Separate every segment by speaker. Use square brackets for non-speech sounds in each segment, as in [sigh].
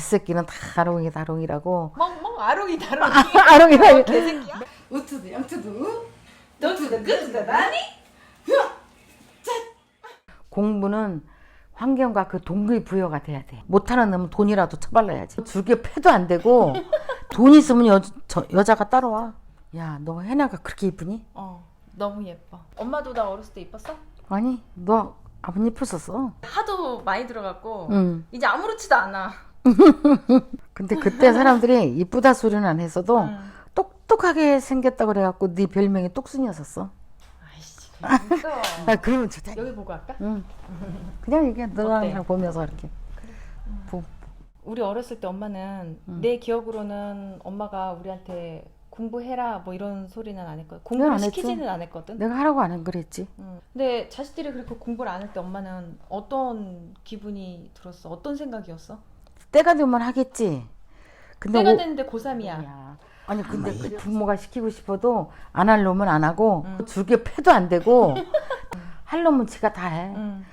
Speaker 1: 다새끼는 다 아롱이 다롱이라고
Speaker 2: 멍멍 아롱이 다롱이
Speaker 1: 아롱이 다롱이
Speaker 2: 개새끼야 우투도 양투도 너투도 그투도 나니
Speaker 1: 공부는 환경과 그 동기 부여가 돼야 돼. 못하는 놈은 돈이라도 처발라야지. 줄게 패도 안 되고 [laughs] 돈 있으면 여, 저, 여자가 따라와. 야, 너 해나가 그렇게 이쁘니?
Speaker 2: 어 너무 예뻐 엄마도 나 어렸을 때 이뻤어?
Speaker 1: 아니, 너 아버님 이뻤었어.
Speaker 2: 하도 많이 들어갔고
Speaker 1: 응.
Speaker 2: 이제 아무렇지도 않아 [laughs]
Speaker 1: 근데 그때 사람들이 이쁘다 소리는 안 했어도
Speaker 2: 응.
Speaker 1: 똑똑하게 생겼다 그래갖고 네 별명이 똑순이었었어.
Speaker 2: 아이씨
Speaker 1: 아, 그러면 좋다.
Speaker 2: 여기 보고 할까?
Speaker 1: 응. 그냥 이게 너랑
Speaker 2: 어때?
Speaker 1: 그냥 보면서 이렇게. 보,
Speaker 2: 우리 어렸을 때 엄마는
Speaker 1: 응.
Speaker 2: 내 기억으로는 엄마가 우리한테 공부해라 뭐 이런 소리는 안 했거든
Speaker 1: 안
Speaker 2: 공부를
Speaker 1: 했지.
Speaker 2: 시키지는 않았거든
Speaker 1: 내가 하라고 안 그랬지.
Speaker 2: 응. 근데 자식들이 그렇게 공부를 안 할 때 엄마는 어떤 기분이 들었어? 어떤 생각이었어?
Speaker 1: 때가 되면 하겠지. 근데
Speaker 2: 때가
Speaker 1: 오-
Speaker 2: 됐는데 고3이야
Speaker 1: 야. 아니 근데 그 부모가 시키고 싶어도 안 할 놈은 안 하고
Speaker 2: 응.
Speaker 1: 줄게 패도 안 되고 [laughs] 할 놈은 지가 다 해.
Speaker 2: 응.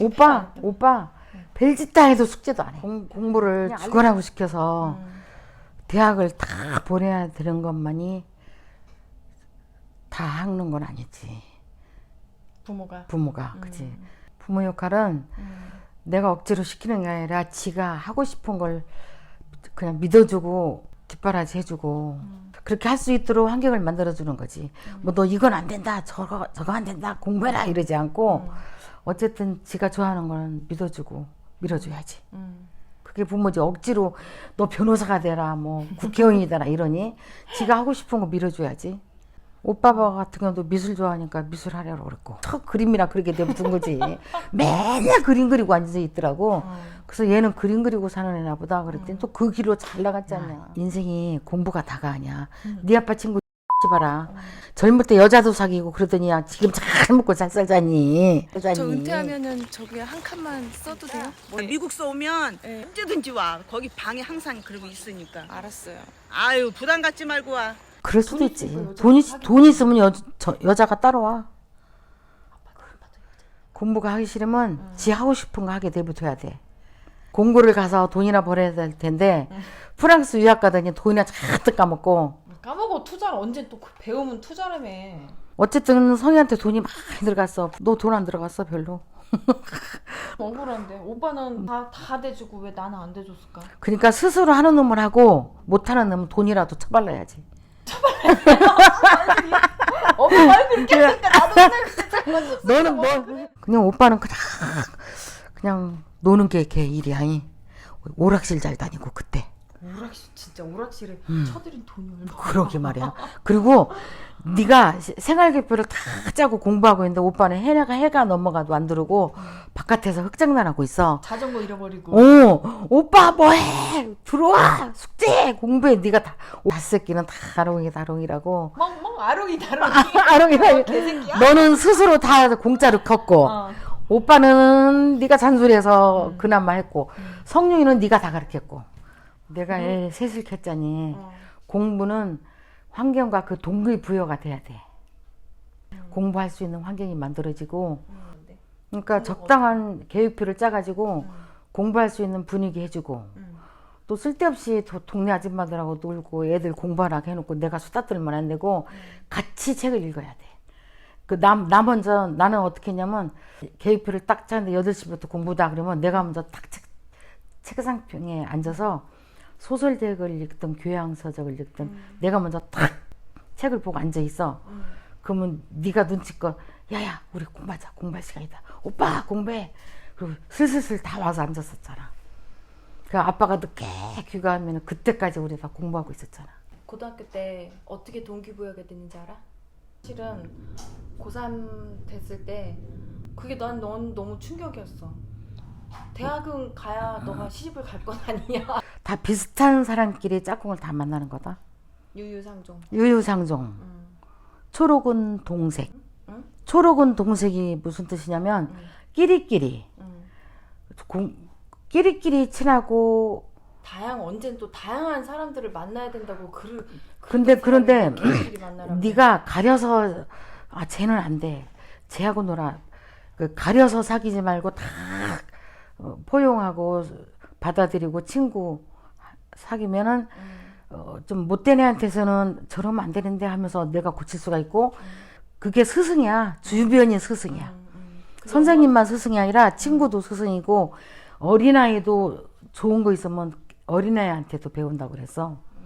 Speaker 1: 오빠 오빠 별짓 다 해도 숙제도 안 해. 공, 공부를 죽어라고 시켜서
Speaker 2: 응.
Speaker 1: 대학을 다 보내야 되는 것만이 다 하는 건 아니지.
Speaker 2: 부모가
Speaker 1: 부모가 그지.
Speaker 2: 음.
Speaker 1: 부모 역할은
Speaker 2: 음.
Speaker 1: 내가 억지로 시키는 게 아니라 지가 하고 싶은 걸 그냥 믿어주고 뒷바라지 해주고
Speaker 2: 음.
Speaker 1: 그렇게 할 수 있도록 환경을 만들어주는 거지. 뭐너 이건 안 된다, 저거 저거 안 된다, 공부해라 이러지 않고
Speaker 2: 음.
Speaker 1: 어쨌든 지가 좋아하는 거는 믿어주고 밀어줘야지.
Speaker 2: 음.
Speaker 1: 그게 부모지 억지로 너 변호사가 되라, 뭐 국회의원이 되라 이러니 지가 하고 싶은 거 밀어줘야지. 오빠 같은 경우도 미술 좋아하니까 미술 하려고 그랬고 턱 그림이나 그렇게 내붙은 거지 [laughs] 맨날 그림 그리고 앉아 있더라고
Speaker 2: 어.
Speaker 1: 그래서 얘는 그림 그리고 사는 애나 보다 그랬더니 또 그 길로 잘 나갔잖아 인생이 공부가 다가 아니야 네 아빠 친구 [laughs] 봐라 젊을 때 여자도 사귀고 그러더니 야 지금 잘 먹고 잘 살자니 살자니.
Speaker 2: 저 은퇴하면은 저기 한 칸만 써도 돼요?
Speaker 3: 미국서 오면
Speaker 2: 네.
Speaker 3: 언제든지 와. 거기 방에 항상 그러고 있으니까.
Speaker 2: 알았어요.
Speaker 3: 아유 부담 갖지 말고 와.
Speaker 1: 그럴 수도
Speaker 2: 돈
Speaker 1: 있지.
Speaker 2: 여자가
Speaker 1: 돈, 있,
Speaker 2: 사귀고
Speaker 1: 돈 있으면 여, 저, 여자가 따라와. 공부가 하기 싫으면 지 하고 싶은 거 하게 내버려야 돼. 공부를 가서 돈이나 벌어야 될 텐데 프랑스 유학 가더니 돈이나 잔뜩 까먹고.
Speaker 2: 까먹어. 투자를 언제 또그 배우면 투자라며.
Speaker 1: 어쨌든 성희한테 돈이 많이 들어갔어. 너 돈 안 들어갔어 별로? [laughs]
Speaker 2: 억울한데. 오빠는 다 다 대주고 왜 나는 안 대줬을까?
Speaker 1: 그러니까 스스로 하는 놈을 하고 못하는 놈은 돈이라도 처발라야지
Speaker 2: 엄마 말 그렇게 하니까 나도 그냥
Speaker 1: 너는 뭐? 그냥 오빠는 그냥 그냥 노는 게 걔 일이야 이. 오락실 잘 다니고 그때
Speaker 2: 오락실 진짜 오락실에 쳐들인 돈이 얼마?
Speaker 1: 그러게 말이야. 그리고 네가 시- 생활계표를 다 짜고 공부하고 있는데 오빠는 해가 해가 넘어가도 안 들어오고 바깥에서 흑장난 하고 있어.
Speaker 2: 자전거 잃어버리고.
Speaker 1: 어 오빠 뭐해? 들어와! 숙제! 공부해. 네가 다 다새끼는 다 아롱이 다롱이라고.
Speaker 2: 멍멍 아롱이 다롱이.
Speaker 1: 아롱이 다롱이.
Speaker 2: 개새끼야.
Speaker 1: 너는 스스로 다 공짜로 컸고
Speaker 2: 어.
Speaker 1: 오빠는 네가 잔소리해서 그나마 했고 성룡이는 네가 다 가르쳤고 내가 애 셋을 켰자니
Speaker 2: 어.
Speaker 1: 공부는 환경과 그 동기 부여가 돼야 돼 공부할 수 있는 환경이 만들어지고
Speaker 2: 음, 네.
Speaker 1: 그러니까 적당한 계획표를 짜가지고 공부할 수 있는 분위기 해주고
Speaker 2: 음.
Speaker 1: 또 쓸데없이 도- 동네 아줌마들하고 놀고 애들 공부하라고 해놓고 내가 수다 떨면 안 되고 같이 책을 읽어야 돼. 그 남, 나 먼저 나는 어떻게 했냐면 계획표를 딱 짜는데 8시부터 공부다 그러면 내가 먼저 딱 책, 책상평에 앉아서 소설책을 읽든 교양서적을 읽든 내가 먼저 딱 책을 보고 앉아 있어. 그러면 네가 눈치껏 야야 우리 공부하자 공부할 시간이다. 오빠 공부해. 그리고 슬슬슬 다 와서 앉았었잖아. 그 아빠가 늦게 귀가하면 그때까지 우리 다 공부하고 있었잖아.
Speaker 2: 고등학교 때 어떻게 동기부여가 됐는지 알아? 실은 고3 됐을 때 그게 난 넌 너무 충격이었어. 대학은 가야 너가 시집을 갈 건 아니야.
Speaker 1: 다 비슷한 사람끼리 짝꿍을 다 만나는 거다.
Speaker 2: 유유상종.
Speaker 1: 유유상종.
Speaker 2: 음.
Speaker 1: 초록은 동색.
Speaker 2: 응?
Speaker 1: 초록은 동색이 무슨 뜻이냐면
Speaker 2: 응.
Speaker 1: 끼리끼리.
Speaker 2: 음.
Speaker 1: 공, 끼리끼리 친하고
Speaker 2: 다양 언젠 또 다양한 사람들을 만나야 된다고 그
Speaker 1: 근데 그런데. 네가 가려서 아 쟤는 안 돼. 쟤하고 놀아. 그 가려서 사귀지 말고 다 어, 포용하고 받아들이고 친구 사귀면은
Speaker 2: 음.
Speaker 1: 어, 좀 못된 애한테서는 저러면 안 되는데 하면서 내가 고칠 수가 있고 그게 스승이야 주변이 스승이야
Speaker 2: 음, 음. 그게
Speaker 1: 선생님만 스승이 아니라 친구도 스승이고 어린아이도 좋은 거 있으면 어린아이한테도 배운다고 그랬어